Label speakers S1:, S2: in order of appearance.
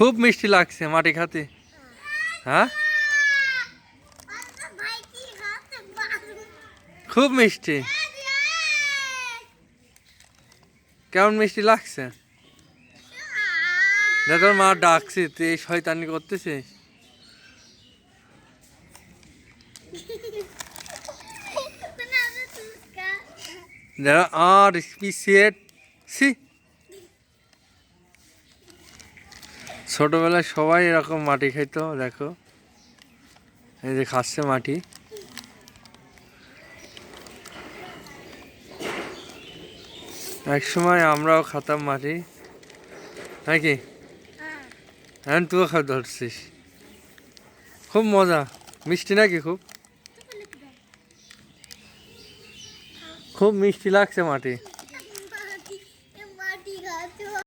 S1: খুব মিষ্টি লাগছে মাটি খাতে। হ্যাঁ? খুব মিষ্টি। কেমন মিষ্টি লাগছে? না তোর মা ডাকছে তুই এই শয়তানি করতেছিস? যারা আর স্পিসিয়েট সি ছোটবেলায় সবাই এরকম মাটি খাইতো দেখো। এই যে খাচ্ছে মাটি। এক সময় আমরাও খাতাম মাটি। নাকি? এখন তুইও খা ধরছিস। খুব মজা। মিষ্টি নাকি খুব? খুব মিষ্টি লাগছে মাটি।